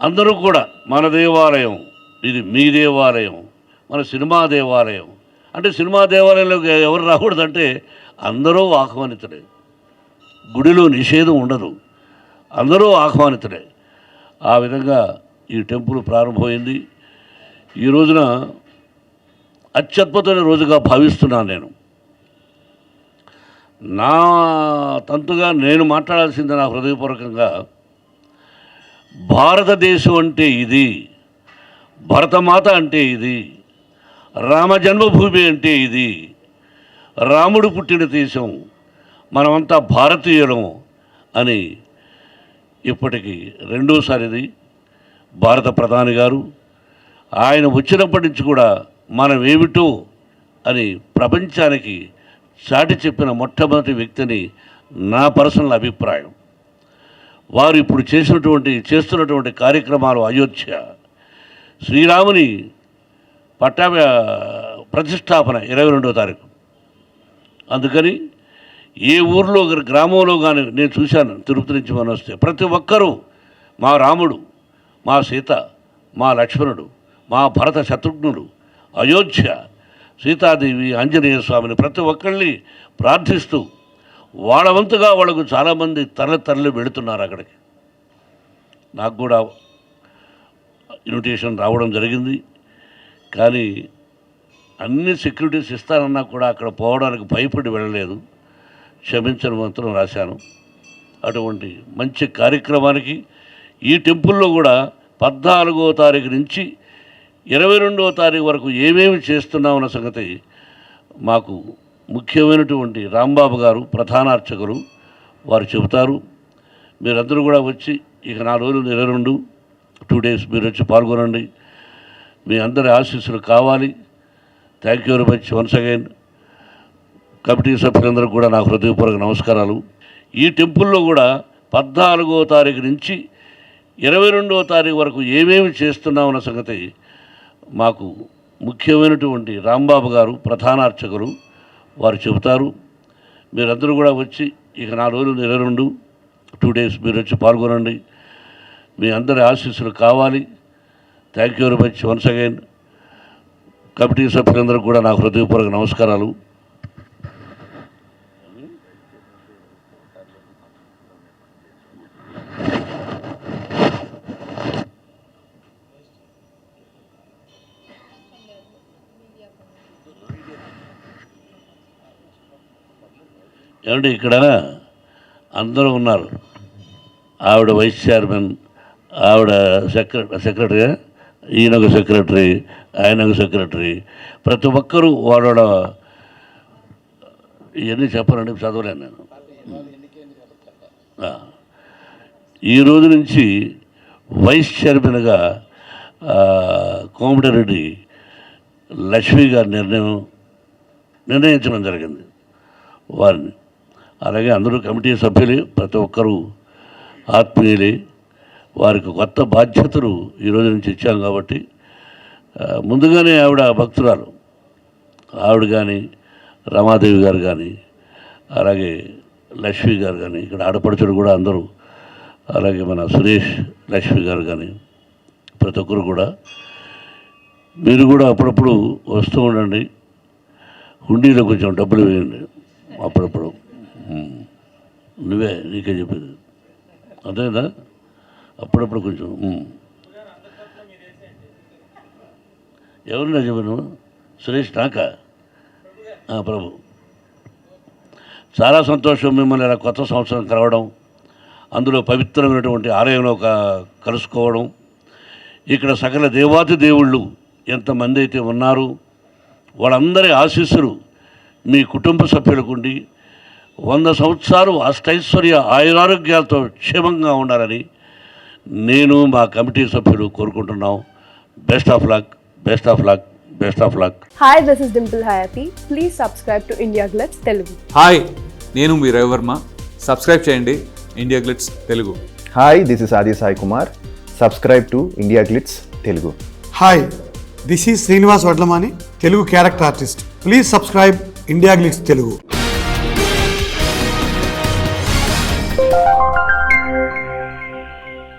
అందరూ కూడా మన దేవాలయం ఇది మీ దేవాలయం మన సినిమా దేవాలయం. అంటే సినిమా దేవాలయంలోకి ఎవరు రాకూడదంటే అందరూ ఆహ్వానితుడే గుడిలో నిషేధం ఉండదు. అందరూ ఆహ్వానితుడే ఆ విధంగా ఈ టెంపుల్ ప్రారంభమైంది. ఈ రోజున అత్యద్భుతమైన రోజుగా భావిస్తున్నాను నేను. నా తంతుగా నేను మాట్లాడాల్సింది నా హృదయపూర్వకంగా భారతదేశం అంటే ఇది భరతమాత అంటే ఇది రామ జన్మభూమి అంటే ఇది రాముడు పుట్టిన దేశం మనమంతా భారతీయులం అని ఇప్పటికి రెండోసారిది భారత ప్రధాని గారు. ఆయన వచ్చినప్పటి నుంచి కూడా మనం ఏమిటో అని ప్రపంచానికి చాటి చెప్పిన మొట్టమొదటి వ్యక్తిని నా పర్సనల్ అభిప్రాయం. వారు ఇప్పుడు చేసినటువంటి చేస్తున్నటువంటి కార్యక్రమాలు అయోధ్య. శ్రీరాముని పట్టా ప్రతిష్టాపన ఇరవై రెండో తారీఖు. అందుకని ఏ ఊర్లో గ్రామంలో కానీ నేను చూశాను తిరుపతి నుంచి మనం వస్తే. ప్రతి ఒక్కరూ మా రాముడు మా సీత మా లక్ష్మణుడు మా భరత శత్రుఘ్నుడు అయోధ్య సీతాదేవి ఆంజనేయ స్వామిని ప్రతి ఒక్కళ్ళని ప్రార్థిస్తూ వాళ్ళ వంతుగా వాళ్ళకు చాలామంది తరలి తరలి వెళుతున్నారు అక్కడికి. నాకు కూడా ఇన్విటేషన్ రావడం జరిగింది. కానీ అన్ని సెక్యూరిటీస్ ఇస్తానన్నా కూడా అక్కడ పోవడానికి భయపడి వెళ్ళలేదు. క్షమించని మంత్రం రాశాను. అటువంటి మంచి కార్యక్రమానికి ఈ టెంపుల్లో కూడా పద్నాలుగో తారీఖు నుంచి ఇరవై రెండవ తారీఖు వరకు ఏమేమి చేస్తున్నామన్న సంగతి మాకు ముఖ్యమైనటువంటి రాంబాబు గారు ప్రధాన అర్చకులు. వారు చెబుతారు మీరందరూ కూడా వచ్చి ఇక నాలుగు రోజులు ఇరవై రెండు టూ డేస్ మీరు వచ్చి పాల్గొనండి. మీ అందరి ఆశీస్సులు కావాలి. Thank you very much once again committee సభ్యులందరూ కూడా నా హృదయపూర్వక నమస్కారాలు. ఈ టెంపుల్లో కూడా పద్నాలుగో తారీఖు నుంచి ఇరవై రెండవ తారీఖు వరకు ఏమేమి చేస్తున్నామన్న సంగతి మాకు ముఖ్యమైనటువంటి రాంబాబు గారు ప్రధాన అర్చకులు. వారు చెబుతారు. మీరందరూ కూడా వచ్చి ఇక నా రోజులు ఇరవై రెండు టూ డేస్ మీరు వచ్చి పాల్గొనండి. మీ అందరి ఆశీస్సులు కావాలి. Thank you very much once again committee సభ్యులందరూ కూడా నా హృదయపూర్వక నమస్కారాలు. ఏమంటే ఇక్కడ అందరూ ఉన్నారు. ఆవిడ వైస్ చైర్మన్ ఆవిడ సెక్రటరీ సెక్రటరీ ఈయన ఒక సెక్రటరీ ఆయన ఒక సెక్రటరీ. ప్రతి ఒక్కరూ వాళ్ళ ఇవన్నీ చెప్పాలండి చదవలేను నేను. ఈ రోజు నుంచి వైస్ చైర్మన్గా కోమటిరెడ్డి లక్ష్మి గారి నిర్ణయం నిర్ణయించడం జరిగింది. వారిని అలాగే అందరూ కమిటీ సభ్యులే ప్రతి ఒక్కరూ ఆత్మీయులే. వారికి కొత్త బాధ్యతలు ఈ రోజు నుంచి ఇచ్చాం కాబట్టి ముందుగానే ఆవిడ భక్తురాలు. ఆవిడ కానీ రమాదేవి గారు కానీ అలాగే లక్ష్మి గారు కానీ ఇక్కడ ఆడపడుచుడు కూడా అందరూ అలాగే మన సురేష్ లక్ష్మి గారు కానీ ప్రతి ఒక్కరు కూడా. మీరు కూడా అప్పుడప్పుడు వస్తూ ఉండండి. హుండీలో కొంచెం డబ్బులు వేయండి అప్పుడప్పుడు. నువ్వే నీకే చెప్పేది. అదేనా అప్పుడప్పుడు కొంచెం ఎవరున్నా ఎవరినా చెప్పను? సురేష్ నాక? ప్రభు. చాలా సంతోషం మిమ్మల్ని ఇలా కొత్త సంవత్సరం కలవడం అందులో పవిత్రమైనటువంటి ఆలయంలో కలుసుకోవడం. ఇక్కడ సకల దేవాతి దేవుళ్ళు ఎంతమంది అయితే ఉన్నారు వాళ్ళందరి ఆశీస్సులు మీ కుటుంబ సభ్యులకు ఉండి వంద సంవత్సరాలు అష్టైశ్వర్య ఆయురారోగ్యాలతో క్షేమంగా ఉండాలని నేను మా కమిటీ సభ్యులు కోరుకుంటున్నాం. Best of luck best of luck best of luck Hi, this is Dimple Hayati. Please subscribe to India Glitz Telugu. హాయ్ నేను మీ రవివర్మ సబ్స్క్రైబ్ చేయండి India Glitz Telugu hi this is Adi Sai Kumar subscribe to India Glitz Telugu hi this is Srinivas Vadlamani Telugu character artist please subscribe India Glitz Telugu